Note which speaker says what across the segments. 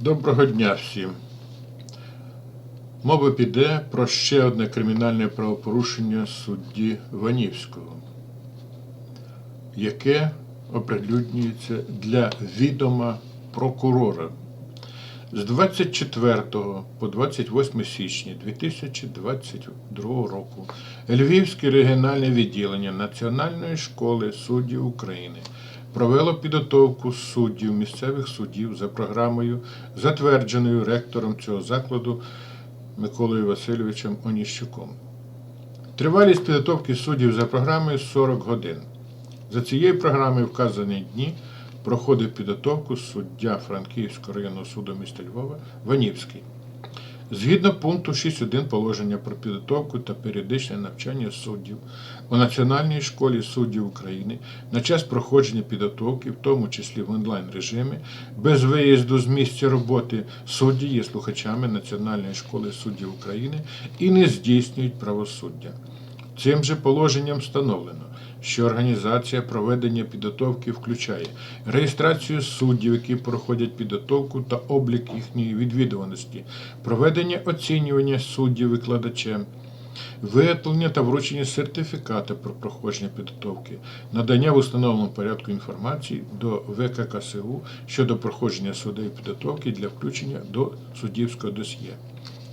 Speaker 1: Доброго дня всім. Мова піде про ще одне кримінальне правопорушення судді Ванівського, яке оприлюднюється для відома прокурора. З 24 по 28 січня 2022 року Львівське регіональне відділення Національної школи суддів України провело підготовку суддів місцевих судів за програмою, затвердженою ректором цього закладу Миколою Васильовичем Оніщуком. Тривалість підготовки суддів за програмою 40 годин. За цією програмою вказані дні проходив підготовку суддя Франківського районного суду міста Львова Ванівський. Згідно пункту 6.1 положення про підготовку та періодичне навчання суддів у Національній школі суддів України на час проходження підготовки, в тому числі в онлайн режимі, без виїзду з місця роботи судді є слухачами Національної школи суддів України і не здійснюють правосуддя. Цим же положенням встановлено, що організація проведення підготовки включає реєстрацію суддів, які проходять підготовку та облік їхньої відвідуваності, проведення оцінювання суддів викладачем, виготовлення та вручення сертифіката про проходження підготовки, надання в установленому порядку інформації до ВККСУ щодо проходження судової підготовки для включення до суддівського досьє.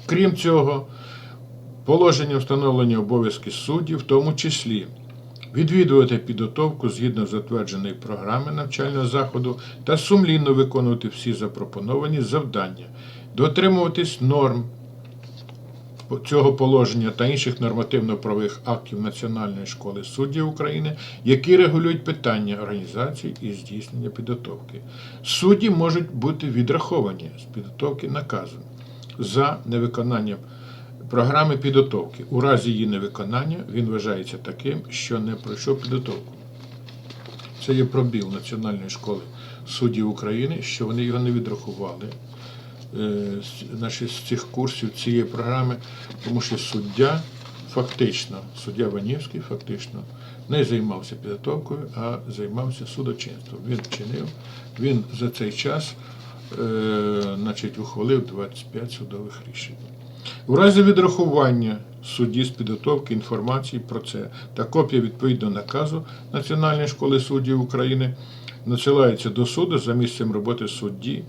Speaker 1: Крім цього, Положення встановлення обов'язків суддів, в тому числі відвідувати підготовку згідно затвердженої програми навчального заходу та сумлінно виконувати всі запропоновані завдання, дотримуватись норм цього положення та інших нормативно-правових актів Національної школи суддів України, які регулюють питання організації і здійснення підготовки. Судді можуть бути відраховані з підготовки наказом за невиконанням програми підготовки. У разі її невиконання він вважається таким, що не пройшов підготовку. Це є пробіл Національної школи суддів України, що вони його не відрахували е, з- цих курсів цієї програми, тому що суддя фактично, суддя Ванівський фактично не займався підготовкою, а займався судочинством. Він вчинив, він за цей час значить, ухвалив 25 судових рішень. У разі відрахування судді з підготовки інформації про це та копія відповідного наказу Національної школи суддів України надсилається до суду за місцем роботи судді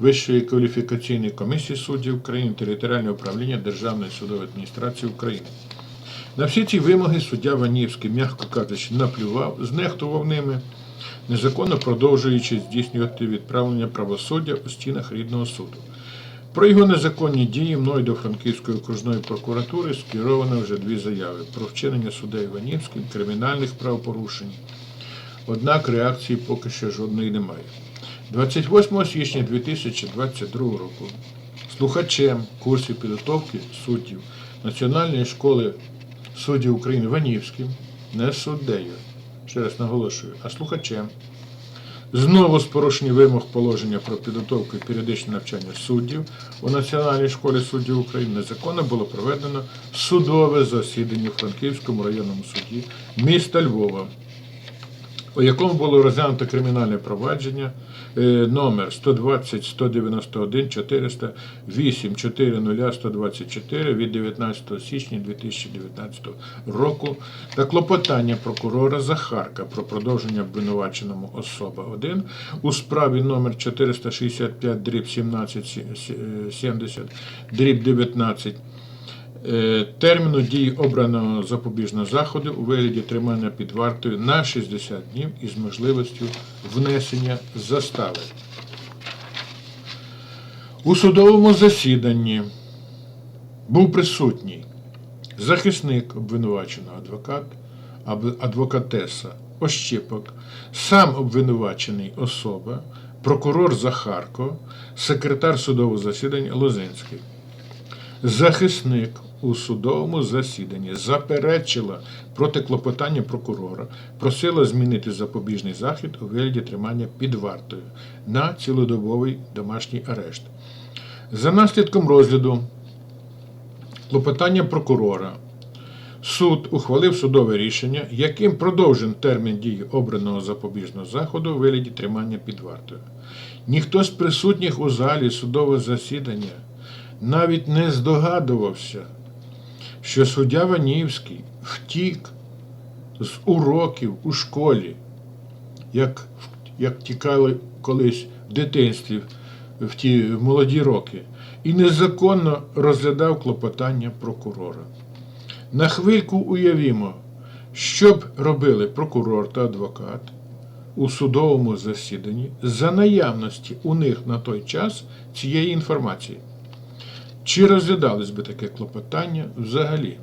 Speaker 1: Вищої кваліфікаційної комісії суддів України територіального управління Державної судової адміністрації України. На всі ці вимоги суддя Ванівський, м'яко кажучи, наплював, знехтував ними, незаконно продовжуючи здійснювати відправлення правосуддя у стінах рідного суду. Про його незаконні дії мною до Франківської окружної прокуратури скеровано вже дві заяви про вчинення суддею Іванівським кримінальних правопорушень. Однак реакції поки що жодної немає. 28 січня 2022 року слухачем курсів підготовки суддів Національної школи суддів України Ванівським, не суддею, ще раз наголошую, а слухачем Знову з порушення вимог положення про підготовку і періодичне навчання суддів у Національній школі суддів України. Незаконно було проведено судове засідання у Франківському районному суді міста Львова, у якому було розглянуто кримінальне провадження е, номер 120 191 400 8 40 124 від 19 січня 2019 року та клопотання прокурора Захарка про продовження обвинуваченому особа 1 у справі номер 465 дріб 1770 дріб 19 е, терміну дії обраного запобіжного заходу у вигляді тримання під вартою на 60 днів із можливістю внесення застави. У судовому засіданні був присутній захисник обвинуваченого адвокат, адвокатеса Ощепок, сам обвинувачений особа, прокурор Захарко, секретар судового засідання Лозинський. Захисник у судовому засіданні заперечила проти клопотання прокурора, просила змінити запобіжний захід у вигляді тримання під вартою на цілодобовий домашній арешт. За наслідком розгляду клопотання прокурора суд ухвалив судове рішення, яким продовжен термін дії обраного запобіжного заходу у вигляді тримання під вартою. Ніхто з присутніх у залі судового засідання навіть не здогадувався, що суддя Ванівський втік з уроків у школі, як, як тікали колись в дитинстві в ті молоді роки, і незаконно розглядав клопотання прокурора. На хвильку уявімо, що б робили прокурор та адвокат у судовому засіданні за наявності у них на той час цієї інформації. Чи розглядалось би таке клопотання взагалі?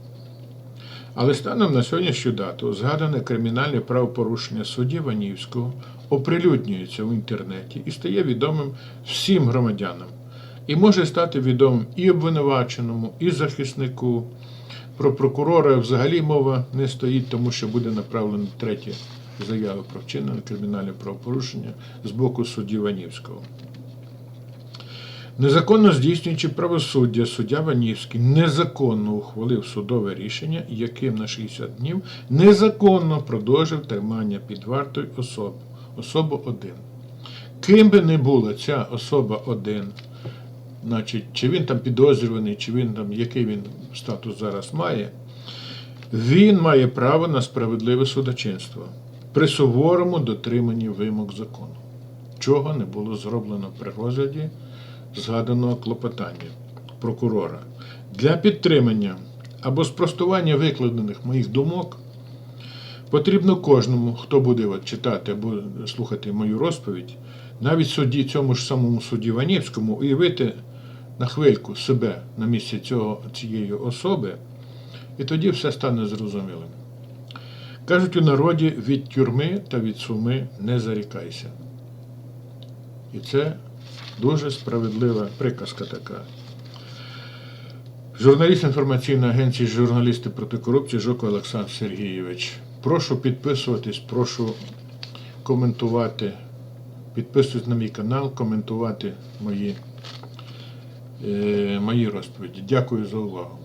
Speaker 1: Але станом на сьогоднішню дату згадане кримінальне правопорушення судді Ванівського оприлюднюється в інтернеті і стає відомим всім громадянам. І може стати відомим і обвинуваченому, і захиснику. Про прокурора взагалі мова не стоїть, тому що буде направлена третя заява про вчинене кримінальне правопорушення з боку судді Ванівського. Незаконно здійснюючи правосуддя, суддя Ванівський незаконно ухвалив судове рішення, яким на 60 днів незаконно продовжив тримання під вартою особу, особу 1. Ким би не була ця особа 1, значить, чи він там підозрюваний, чи він там, який він статус зараз має, він має право на справедливе судочинство при суворому дотриманні вимог закону, чого не було зроблено при розгляді згаданого клопотання прокурора. Для підтримання або спростування викладених моїх думок потрібно кожному, хто буде читати або слухати мою розповідь, навіть судді, цьому ж самому судді Ванівському, уявити на хвильку себе на місці цього, цієї особи, і тоді все стане зрозумілим. Кажуть у народі від тюрми та від суми не зарікайся. І це дуже справедлива приказка така. Журналіст інформаційної агенції Журналісти проти корупції Жоко Олександр Сергійович. Прошу підписуватись, прошу коментувати. Підписуйтесь на мій канал, коментувати мої, е, мої розповіді. Дякую за увагу.